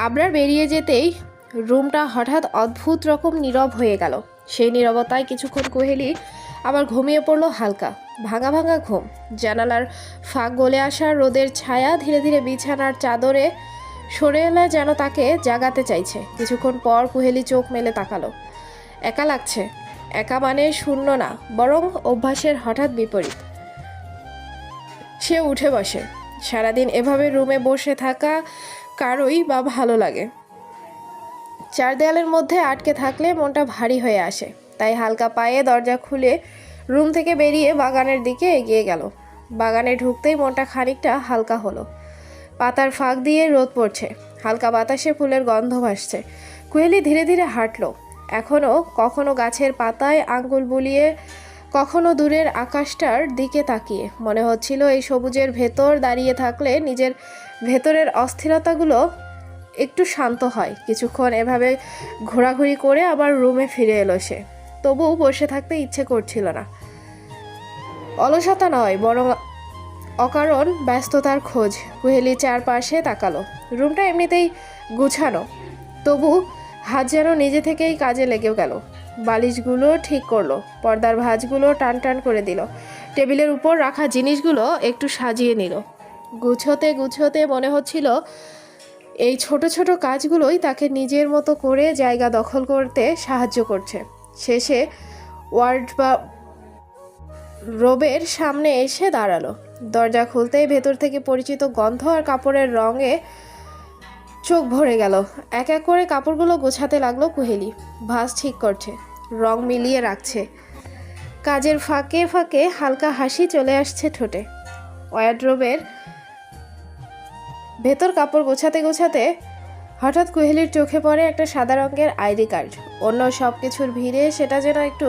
আবরার বেরিয়ে যেতেই রুমটা হঠাৎ অদ্ভুত রকম নীরব হয়ে গেল। সেই নীরবতায় কিছুক্ষণ কোহেলি আবার ঘুমিয়ে পড়ল হালকা, ভাঙা ভাঙা ঘুম। জানালার ফাঁক গলে আসা রোদের ছায়া ধীরে ধীরে বিছানার চাদরে সরে এলে যেন তাকে জাগাতে চাইছে। কিছুক্ষণ পর কুহেলি চোখ মেলে তাকালো। একা লাগছে। একা মানে শূন্য না, বরং অভ্যাসের হঠাৎ বিপরীত। সে উঠে বসে। সারাদিন এভাবে রুমে বসে থাকা কারোই বা ভালো লাগে। চার দেয়ালের মধ্যে আটকে থাকলে মনটা ভারী হয়ে আসে। তাই হালকা পায়ে দরজা খুলে রুম থেকে বেরিয়ে বাগানের দিকে এগিয়ে গেল। বাগানে ঢুকতেই মনটা খানিকটা হালকা হলো। পাতার ফাঁক দিয়ে রোদ পড়ছে। হালকা বাতাসে ফুলের গন্ধ ভাসছে। কুহেলি ধীরে ধীরে হাঁটলো। এখনও কখনো গাছের পাতায় আঙ্গুল বুলিয়ে, কখনো দূরের আকাশটার দিকে তাকিয়ে। মনে হচ্ছিল এই সবুজের ভেতর দাঁড়িয়ে থাকলে নিজের ভেতরের অস্থিরতাগুলো একটু শান্ত হয়। কিছুক্ষণ এভাবে ঘোরাঘুরি করে আবার রুমে ফিরে এলো সে। তবুও বসে থাকতে ইচ্ছে করছিল না। অলসতা নয়, বরং অকারণ ব্যস্ততার খোঁজ। কুহেলি চারপাশে তাকালো। রুমটা এমনিতেই গুছানো। তবু হাত যেন নিজে থেকেই কাজে লেগেও গেল। বালিশগুলো ঠিক করল, পর্দার ভাঁজগুলো টান টান করে দিল। টেবিলের উপর রাখা জিনিসগুলো একটু সাজিয়ে নিল। গুছোতে গুছোতে মনে হচ্ছিল এই ছোট ছোট কাজগুলোই তাকে নিজের মতো করে জায়গা দখল করতে সাহায্য করছে। শেষে ওয়ার্ড বা রোবের সামনে এসে দাঁড়াল। দরজা খুলতেই ভেতর থেকে পরিচিত গন্ধ আর কাপড়ের রঙে চোখ ভরে গেল। এক এক করে কাপড়গুলো গোছাতে লাগল কুহেলি। ভাস ঠিক করছে। রং মিলিয়ে রাখছে। কাজের ফাঁকে ফাঁকে হালকা হাসি চলে আসছে ঠোঁটে। ওয়ার্ড্রোবের ভেতর কাপড় গোছাতে গোছাতে হঠাৎ কুহেলির চোখে পড়ে একটা সাদা রঙের আইডি কার্ড। অন্য সব কিছুর ভিড়ে সেটা যেন একটু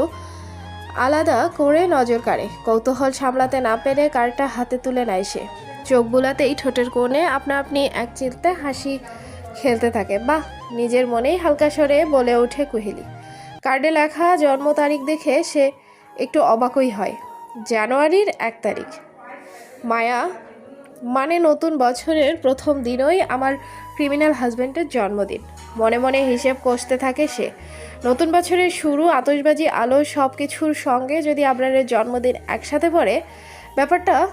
আলাদা করে নজর কাড়ে। কৌতূহল সামলাতে না পেরে কার্ডটা হাতে তুলে নেয় সে। চোখ বুলাতেই ঠোঁটের কোণে আপনা আপনি এক চিলতে হাসি খেলতে থাকে। বাহ, নিজের মনেই হালকা স্বরে বলে ওঠে কুহেলি। কার্ডে লেখা জন্ম তারিখ দেখে সে একটু অবাকই হয়। জানুয়ারির এক তারিখ। মায়া মানে নতুন বছরের প্রথম দিনই আমার ক্রিমিনাল হাজব্যান্ডের জন্মদিন। মনে মনে হিসেব কষতে থাকে সে। নতুন বছরের শুরু, আতশবাজি আলো সব কিছুর সঙ্গে যদি আবরারের জন্মদিন একসাথে পড়ে, ব্যাপারটা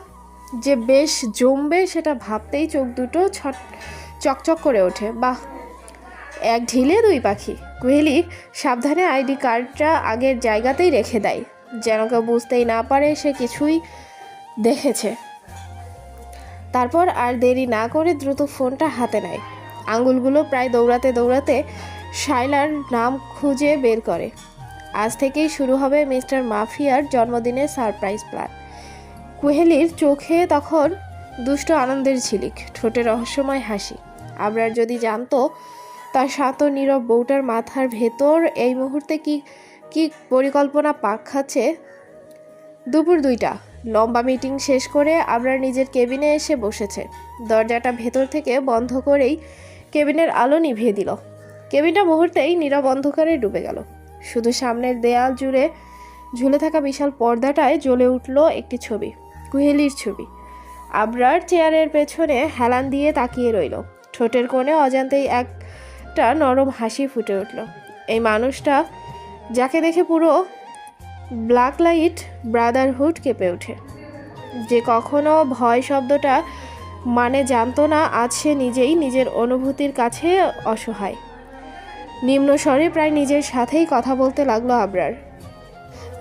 যে বেশ জমবে সেটা ভাবতেই চোখ দুটো ছট, চকচক করে ওঠে। বাহ! এক ঢিলে দুই পাখি। কোহেলি সাবধানে আইডি কার্ডটা আগের জায়গাতেই রেখে দেয়। যেন কেউ বুঝতেই না পারে সে কিছুই দেখেছে। তারপর আর দেরি না করে দ্রুত ফোনটা হাতে নেয়। আঙুলগুলো প্রায় দৌড়াতে দৌড়াতে শাইলার নাম খুঁজে বের করে। আজ থেকেই শুরু হবে মিস্টার মাফিয়ার জন্মদিনের সারপ্রাইজ প্ল্যান। কুহেলির চোখে তখন দুষ্ট আনন্দের ঝিলিক, ঠোঁটে রহস্যময় হাসি। আবরার যদি জানতো, তার শান্ত, নীরব বউটার মাথার ভেতর এই মুহূর্তে কি কি পরিকল্পনা পাক খাচ্ছে? দুপুর দুইটা। লম্বা মিটিং শেষ করে আবরার নিজের কেবিনে এসে বসেছে। দরজাটা ভেতর থেকে বন্ধ করেই কেবিনের আলো নিভিয়ে দিল। কেবিনটা মুহূর্তেই নীরব অন্ধকারে ডুবে গেল। শুধু সামনের দেয়াল জুড়ে ঝুলে থাকা বিশাল পর্দাটায় জ্বলে উঠল একটি ছবি, কুহেলির ছবি। আবরার চেয়ারের পেছনে হেলান দিয়ে তাকিয়ে রইল। ঠোঁটের কোণে অজান্তেই একটা নরম হাসি ফুটে উঠল। এই মানুষটা, যাকে দেখে পুরো ব্ল্যাক লাইট ব্রাদারহুড কেঁপে ওঠে। যে কখনো ভয় শব্দটা মানে জানতো না, আজ সে নিজেই নিজের অনুভূতির কাছে অসহায়। নিম্ন স্বরে প্রায় নিজের সাথেই কথা বলতে লাগল আবরার।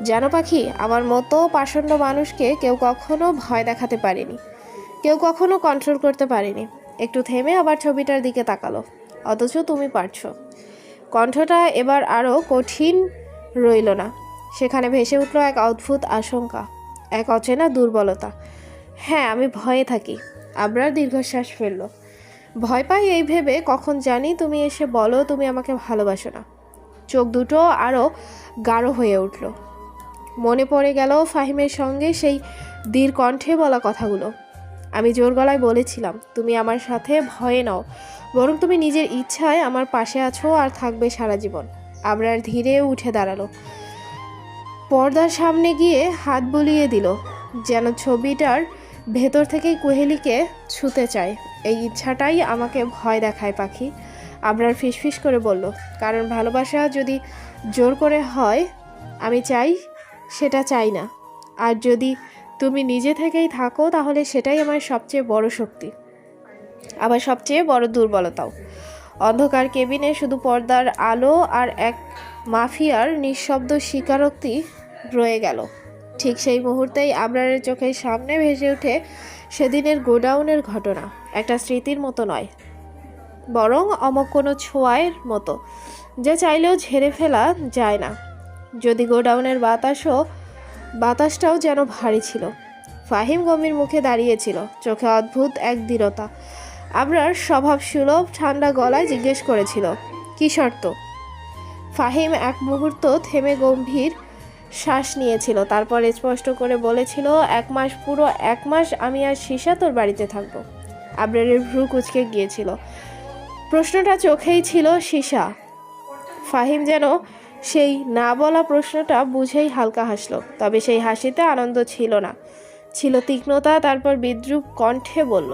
যেন পাখি, আমার মতো পাষণ্ড মানুষকে কেউ কখনো ভয় দেখাতে পারেনি। কেউ কখনো কন্ট্রোল করতে পারেনি। একটু থেমে আবার ছবিটার দিকে তাকালো। অথচ তুমি পারছ। কণ্ঠটা এবার আরও কঠিন রইল না। সেখানে ভেসে উঠল এক অদ্ভুত আশঙ্কা, এক অচেনা দুর্বলতা। হ্যাঁ আমি ভয়ে থাকি। আবরার দীর্ঘশ্বাস ফেলল। ভয় পাই এই ভেবে কখন জানি তুমি এসে বলো, তুমি আমাকে ভালোবাসো না। চোখ দুটো আরও গাঢ় হয়ে উঠল। মনে পড়ে গেল ফাহিমের সঙ্গে সেই দীর কণ্ঠে বলা কথাগুলো। আমি জোর গলায় বলেছিলাম, তুমি আমার সাথে ভয়ে নাও, বরং তুমি নিজের ইচ্ছায় আমার পাশে আছো আর থাকবে সারা জীবন। আবরার ধীরে উঠে দাঁড়াল। পর্দার সামনে গিয়ে হাত বুলিয়ে দিল, যেন ছবিটার ভেতর থেকেই কুহেলিকে ছুতে চায়। এই ইচ্ছাটাই আমাকে ভয় দেখায়, পাখি। আবরার ফিসফিস করে বলল, কারণ ভালোবাসা যদি জোর করে হয়, আমি চাই সেটা চাই না। আর যদি তুমি নিজে থেকেই থাকো, তাহলে সেটাই আমার সবচেয়ে বড় শক্তি। আবার সবচেয়ে বড় দুর্বলতাও। অন্ধকার কেবিনে শুধু পর্দার আলো আর এক মাফিয়ার নিঃশব্দ স্বীকারোক্তি রয়ে গেল। ঠিক সেই মুহূর্তেই আবরারের চোখের সামনে ভেসে ওঠে সেদিনের গোডাউনের ঘটনা, একটা স্মৃতির মতো নয়, বরং অমক কোনো ছোঁয়ায়ের মতো, যা চাইলেও ঝেড়ে ফেলা যায় না। যদি গোডাউনের বাতাসও, বাতাসটাও যেন ভারী ছিল, ফাহিম গম্ভীর মুখে দাঁড়িয়েছিল, চোখে অদ্ভুত এক দৃঢ়তা। আবরার স্বভাব সুলভ ঠান্ডা গলায় জিজ্ঞেস করেছিল, কী শর্ত? ফাহিম এক মুহূর্ত থেমে গম্ভীর শ্বাস নিয়েছিল, তারপর স্পষ্ট করে বলেছিল, এক মাস, পুরো এক মাস আমি আর সীসা তোর বাড়িতে থাকব। আবরারের ভ্রু কুচকে গিয়েছিল। প্রশ্নটা চোখেই ছিল সীসা। ফাহিম যেন সেই না বলা প্রশ্নটা বুঝেই হালকা হাসলো, তবে সেই হাসিতে আনন্দ ছিল না। ছিল তীক্ষ্ণতা, তারপর বিদ্রুপ কণ্ঠে বলল,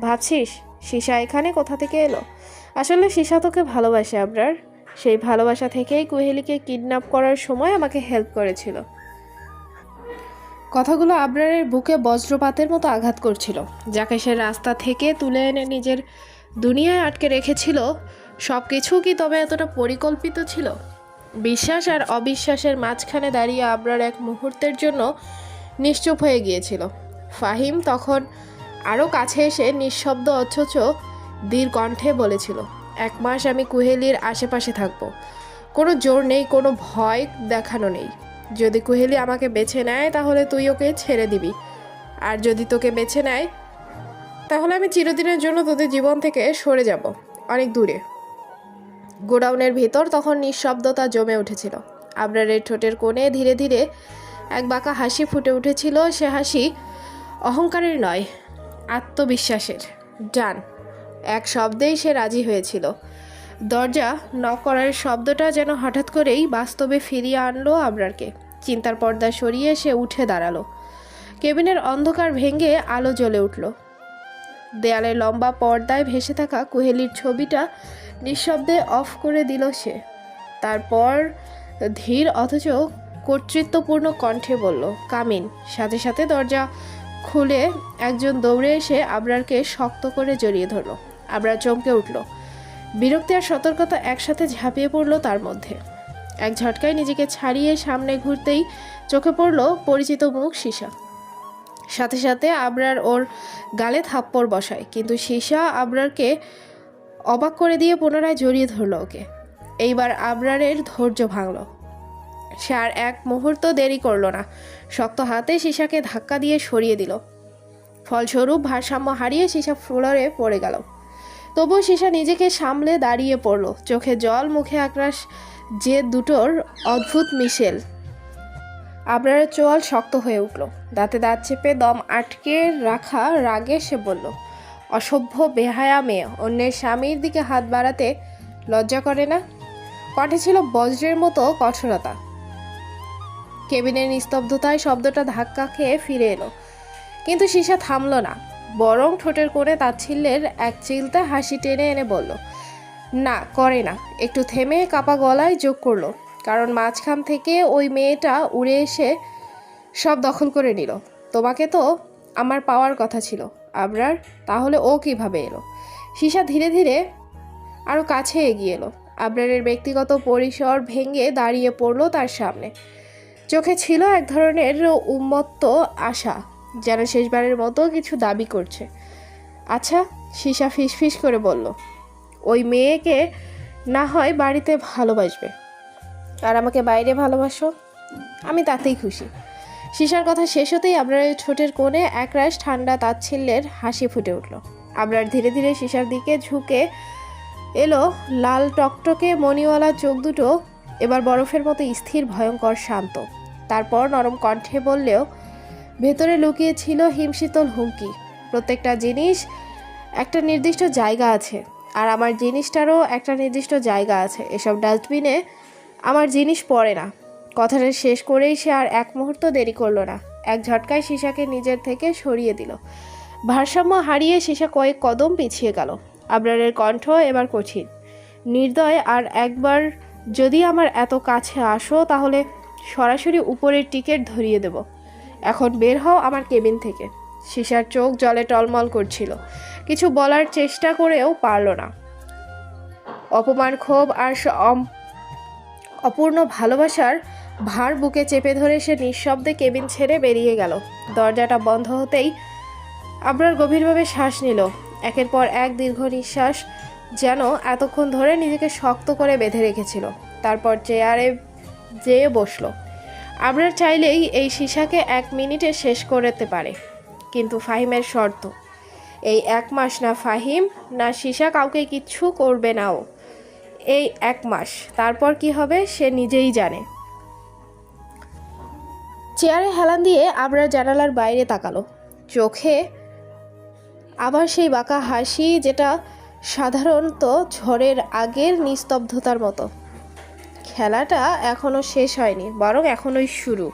ভাবছিস সীসা এখানে কোথা থেকে এলো? আসলে সীসা তোকে ভালোবাসে, আবরার। সেই ভালোবাসা থেকেই কুহেলিকে কিডন্যাপ করার সময় আমাকে হেল্প করেছিল। কথাগুলো আবরারের বুকে বজ্রপাতের মতো আঘাত করছিল। যাকে সে রাস্তা থেকে তুলে এনে নিজের দুনিয়ায় আটকে রেখেছিল সব কিছু কি তবে এতটা পরিকল্পিত ছিল? বিশ্বাস আর অবিশ্বাসের মাঝখানে দাঁড়িয়ে আবরার এক মুহূর্তের জন্য নিশ্চুপ হয়ে গিয়েছিল। ফাহিম তখন আরও কাছে এসে নিঃশব্দ অথচ দীর কণ্ঠে বলেছিল এক মাস আমি কুহেলির আশেপাশে থাকব। কোনো জোর নেই, কোনো ভয় দেখানো নেই। যদি কুহেলি আমাকে বেছে নেয়, তাহলে তুই ওকে ছেড়ে দিবি। আর যদি তোকে বেছে নেয়, তাহলে আমি চিরদিনের জন্য তোদের জীবন থেকে সরে যাব, অনেক দূরে। গোডাউনের ভেতর তখন নিঃশব্দতা জমে উঠেছিল। আবরারের ঠোঁটের কোণে ধীরে ধীরে এক বাঁকা হাসি ফুটে উঠেছিল, সে হাসি অহংকারের নয়, আত্মবিশ্বাসের। ডান। এক শব্দেই সে রাজি হয়েছিল। দরজা নক করার শব্দটা যেন হঠাৎ করেই বাস্তবে ফিরিয়ে আনলো আবরারকে। চিন্তার পর্দা সরিয়ে সে উঠে দাঁড়াল। কেবিনের অন্ধকার ভেঙে আলো জ্বলে উঠল। দেয়ালে লম্বা পর্দায় ভেসে থাকা কুহেলির ছবিটা নিঃশব্দে অফ করে দিল সে। তারপর ধীর অথচ কর্তৃত্বপূর্ণ কণ্ঠে বলল, কামিন। সাথে সাথে দরজা খুলে একজন দৌড়ে এসে আবরারকে শক্ত করে জড়িয়ে ধরলো। আবরার চমকে উঠল। বিরক্তি আর সতর্কতা একসাথে ঝাঁপিয়ে পড়ল তার মধ্যে। এক ঝটকায় নিজেকে ছাড়িয়ে সামনে ঘুরতেই চোখে পড়ল পরিচিত মুখ সীসা সাথে সাথে আবরার ওর গালে থাপ্পড় বসায়, কিন্তু সীসা আবরারকে অবাক করে দিয়ে পুনরায় জড়িয়ে ধরলো ওকে। এইবার আবরারের ধৈর্য ভাঙল। সে আর এক মুহূর্ত দেরি করল না। শক্ত হাতে সীসাকে ধাক্কা দিয়ে সরিয়ে দিল। ফলস্বরূপ ভারসাম্য হারিয়ে সীসা ফ্লোরে পড়ে গেল। তবুও সীসা নিজেকে সামলে দাঁড়িয়ে পড়ল। চোখে জল, মুখে আক্রাশ যে দুটোর অদ্ভুত মিশেল। আবরারের চোয়াল শক্ত হয়ে উঠল। দাঁতে দাঁত চেপে দম আটকে রাখা রাগে সে বলল, অসভ্য, বেহায়া মেয়ে, অন্যের স্বামীর দিকে হাত বাড়াতে লজ্জা করে না? কণ্ঠে ছিল বজ্রের মতো কঠোরতা। কেবিনের নিস্তব্ধতায় শব্দটা ধাক্কা খেয়ে ফিরে এলো। কিন্তু সীসা থামল না। বরং ঠোঁটের কোণে তাচ্ছিল্যের এক চিলতে হাসি টেনে এনে বলল, না, করে না। একটু থেমে কাপা গলায় যোগ করল, কারণ মাঝখান থেকে ওই মেয়েটা উড়ে এসে সব দখল করে নিল। তোমাকে তো আমার পাওয়ার কথা ছিল, আবরার, তাহলে ও কীভাবে এলো? সীসা ধীরে ধীরে আরও কাছে এগিয়ে এলো। আবরারের ব্যক্তিগত পরিসর ভেঙে দাঁড়িয়ে পড়ল তার সামনে। চোখে ছিল এক ধরনের উন্মত্ত আশা। যেন শেষবারের মতো কিছু দাবি করছে। আচ্ছা সীসা ফিসফিস করে বলল, ওই মেয়েকে না হয় বাড়িতে ভালোবাসবে। আর আমাকে বাইরে ভালোবাসো, আমি তাতেই খুশি। সীসার কথা শেষ হতেই আবরার ঠোঁটের কোণে একরাশ ঠান্ডা তাচ্ছিল্যের হাসি ফুটে উঠল। আবরার ধীরে ধীরে সীসার দিকে ঝুঁকে এলো লাল টকটকে মণিওয়ালা চোখ দুটো, এবার বরফের মতো স্থির, ভয়ঙ্কর, শান্ত। তারপর নরম কণ্ঠে বললেও ভেতরে লুকিয়ে ছিল হিমশীতল হুমকি। প্রত্যেকটা জিনিস একটা নির্দিষ্ট জায়গা আছে, আর আমার জিনিসটারও একটা নির্দিষ্ট জায়গা আছে। এসব ডাস্টবিনে আমার জিনিস পড়ে না। কথাটা শেষ করেই সে আর এক মুহূর্ত দেরি করল না। এক ঝটকায় সীসাকে নিজের থেকে সরিয়ে দিল। ভারসাম্য হারিয়ে সীসা কয়েক কদম পিছিয়ে গেল। আবরারের কণ্ঠ এবার কঠিন। নির্দয়, আর একবার যদি আমার এত কাছে আসো, তাহলে সরাসরি উপরের টিকিট ধরিয়ে দেব। এখন বের হও আমার কেবিন থেকে। সিসার চোখ জলে টলমল করছিল। কিছু বলার চেষ্টা করেও পারল না। অপমান ক্ষোভ আর অপূর্ণ ভালোবাসার ভার বুকে চেপে ধরে সে নিঃশব্দে কেবিন ছেড়ে বেরিয়ে গেল। দরজাটা বন্ধ হতেই আবরার গভীরভাবে শ্বাস নিল। একের পর এক দীর্ঘ নিঃশ্বাস যেন এতক্ষণ ধরে নিজেকে শক্ত করে বেঁধে রেখেছিল। তারপর চেয়ারে যেয়ে বসল। আবরার চাইলেই এই সীসাকে এক মিনিটে শেষ করতে পারে। কিন্তু ফাহিমের শর্ত, এই এক মাস না ফাহিম, না সীসা কাউকে কিচ্ছু করবে না ও। এই এক মাস, তারপর কি হবে সে নিজেই জানে। চেয়ারে হেলান দিয়ে আবরার জানালার বাইরে তাকালো। চোখে আবার সেই বাঁকা হাসি যেটা সাধারণত ঝড়ের আগের নিস্তব্ধতার মতো। খেলাটা এখনও শেষ হয়নি বরং এখনোই শুরু।